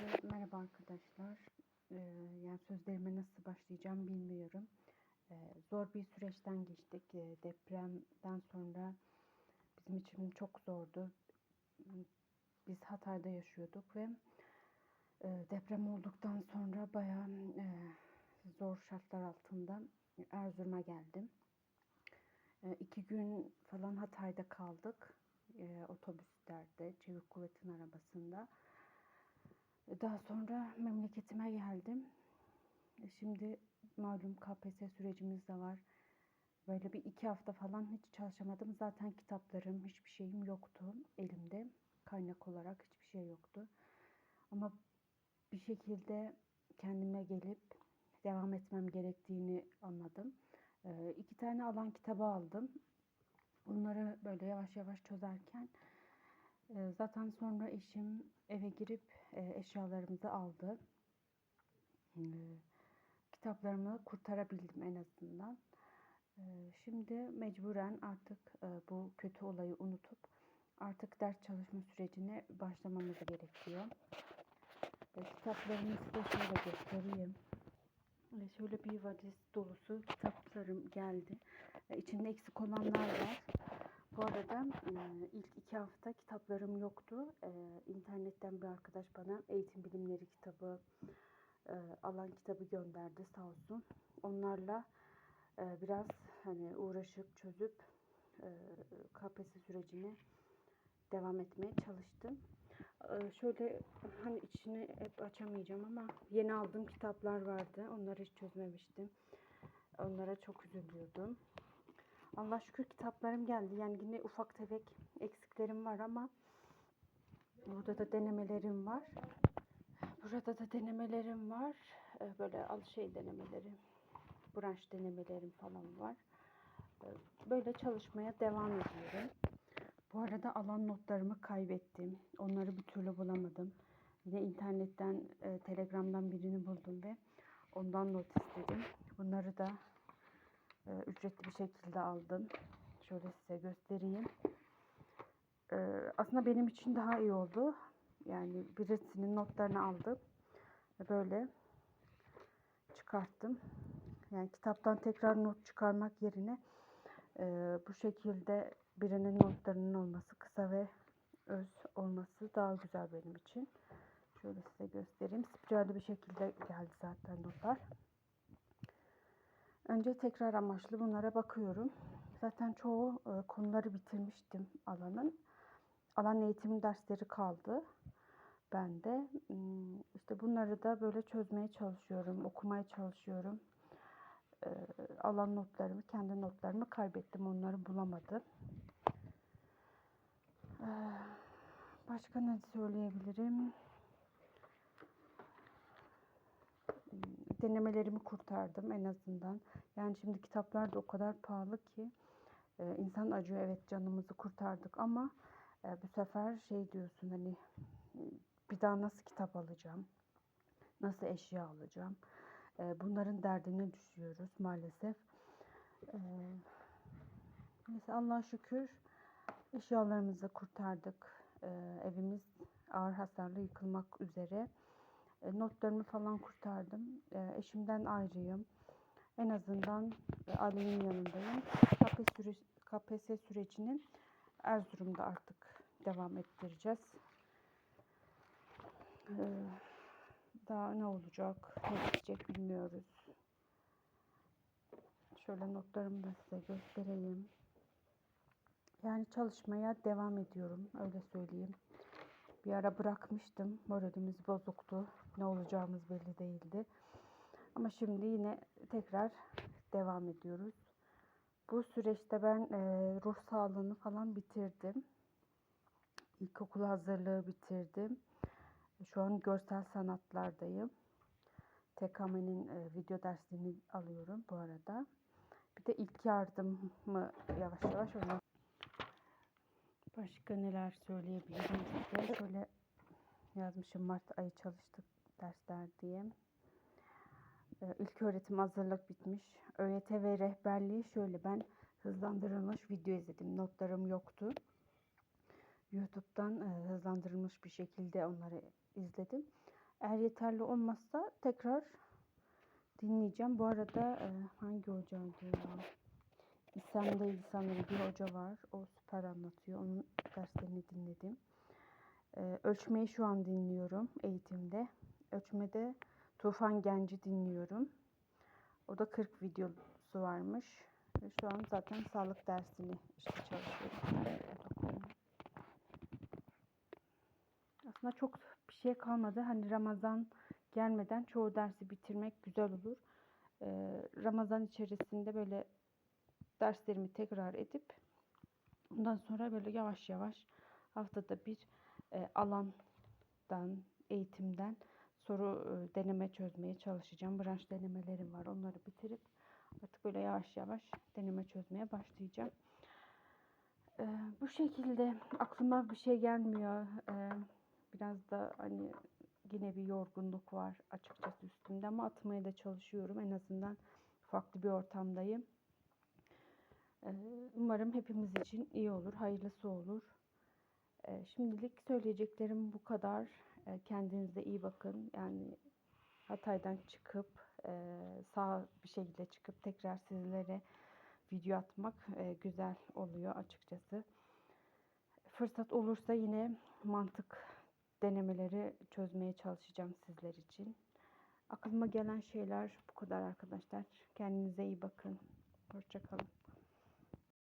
Herkese merhaba arkadaşlar. Ee, yani sözlerime nasıl başlayacağım bilmiyorum. Ee, zor bir süreçten geçtik. Ee, depremden sonra bizim için çok zordu. Biz Hatay'da yaşıyorduk ve e, deprem olduktan sonra bayağı e, zor şartlar altında Erzurum'a geldim. E, iki gün falan Hatay'da kaldık. E, otobüslerde, Çevik Kuvvet'in arabasında. Daha sonra memleketime geldim. E, Şimdi malum KPSS sürecimiz de var. Böyle bir iki hafta falan hiç çalışamadım. Zaten kitaplarım, hiçbir şeyim yoktu elimde. Kaynak olarak hiçbir şey yoktu. Ama bir şekilde kendime gelip devam etmem gerektiğini anladım. Ee, iki tane alan kitabı aldım. Bunları böyle yavaş yavaş çözerken e, zaten sonra eşim eve girip eşyalarımızı aldı. E, kitaplarımı kurtarabildim en azından. E, şimdi mecburen artık e, bu kötü olayı unutup artık ders çalışma sürecine başlamamız gerekiyor. E, kitaplarımızı da şöyle göstereyim. E, şöyle bir valiz dolusu kitaplarım geldi. E, içinde eksik olanlar var. Bu arada ilk iki hafta kitaplarım yoktu. İnternetten bir arkadaş bana eğitim bilimleri kitabı, alan kitabı gönderdi sağ olsun. Onlarla biraz hani uğraşıp çözüp KPSS sürecine devam etmeye çalıştım. Şöyle hani içini hep açamayacağım ama yeni aldığım kitaplar vardı. Onları hiç çözmemiştim. Onlara çok üzülüyordum. Allah şükür kitaplarım geldi. Yani yine ufak tefek eksiklerim var ama burada da denemelerim var. Burada da denemelerim var. Ee, Böyle al şey denemeleri, branş denemelerim falan var. Ee, Böyle çalışmaya devam ediyorum. Bu arada alan notlarımı kaybettim. Onları bir türlü bulamadım. Yine internetten, e, telegramdan birini buldum ve ondan not istedim. Bunları da e, ücretli bir şekilde aldım. Şöyle size göstereyim. E, aslında benim için daha iyi oldu. Yani birisinin notlarını aldım. Böyle çıkarttım. Yani kitaptan tekrar not çıkarmak yerine e, bu şekilde birinin notlarının olması kısa ve öz olması daha güzel benim için. Şöyle size göstereyim. Spiralli bir şekilde geldi zaten notlar. Önce tekrar amaçlı bunlara bakıyorum. Zaten çoğu e, konuları bitirmiştim alanın. Alan eğitim dersleri kaldı. Ben de hmm, işte bunları da böyle çözmeye çalışıyorum, okumaya çalışıyorum. E, alan notlarımı, kendi notlarımı kaybettim. Onları bulamadım. E, başka ne söyleyebilirim? Denemelerimi kurtardım en azından. Yani şimdi kitaplar da o kadar pahalı ki e, insan acıyor evet canımızı kurtardık ama e, bu sefer şey diyorsun hani bir daha nasıl kitap alacağım? Nasıl eşya alacağım? E, bunların derdine düşüyoruz maalesef. E, neyse Allah'a şükür eşyalarımızı kurtardık. E, evimiz ağır hasarlı yıkılmak üzere. E, notlarımı falan kurtardım. E, eşimden ayrıyım. En azından e, ailemin yanındayım. KPSS, süre, sürecini Erzurum'da artık devam ettireceğiz. E, daha ne olacak, ne bitecek bilmiyoruz. Şöyle notlarımı da size göstereyim. Yani çalışmaya devam ediyorum, öyle söyleyeyim. Bir ara bırakmıştım. Moralimiz bozuktu. Ne olacağımız belli değildi. Ama şimdi yine tekrar devam ediyoruz. Bu süreçte ben e, ruh sağlığını falan bitirdim. İlkokul hazırlığı bitirdim. Şu an görsel sanatlardayım. TKM'nin e, video dersini alıyorum bu arada. Bir de ilk yardımı yavaş yavaş ona Başka neler söyleyebilirim size? Şöyle yazmışım Mart ayı çalıştık dersler diye. Ee, İlk öğretim hazırlık bitmiş. ÖYT ve rehberliği şöyle ben hızlandırılmış video izledim. Notlarım yoktu. YouTube'dan e, hızlandırılmış bir şekilde onları izledim. Eğer yeterli olmazsa tekrar dinleyeceğim. Bu arada e, hangi hocaydı ya? İslam değil sanırım bir hoca var. O süper anlatıyor. Onun derslerini dinledim. E, ölçmeyi şu an dinliyorum eğitimde. Ölçmede Tufan Genci dinliyorum. O da 40 videosu varmış. Ve şu an zaten sağlık dersini işte çalışıyorum. Aslında çok bir şey kalmadı. Hani Ramazan gelmeden çoğu dersi bitirmek güzel olur. Ee, Ramazan içerisinde böyle derslerimi tekrar edip ondan sonra böyle yavaş yavaş haftada bir e, alandan, eğitimden soru e, deneme çözmeye çalışacağım. Branş denemelerim var. Onları bitirip artık böyle yavaş yavaş deneme çözmeye başlayacağım. Ee, bu şekilde aklıma bir şey gelmiyor. Ee, biraz da hani yine bir yorgunluk var açıkçası üstümde ama atmaya da çalışıyorum. En azından farklı bir ortamdayım. Umarım hepimiz için iyi olur, hayırlısı olur. Şimdilik söyleyeceklerim bu kadar. Kendinize iyi bakın. Yani Hatay'dan çıkıp sağ bir şekilde çıkıp tekrar sizlere video atmak güzel oluyor açıkçası. Fırsat olursa yine mantık denemeleri çözmeye çalışacağım sizler için. Aklıma gelen şeyler bu kadar arkadaşlar. Kendinize iyi bakın. Hoşçakalın.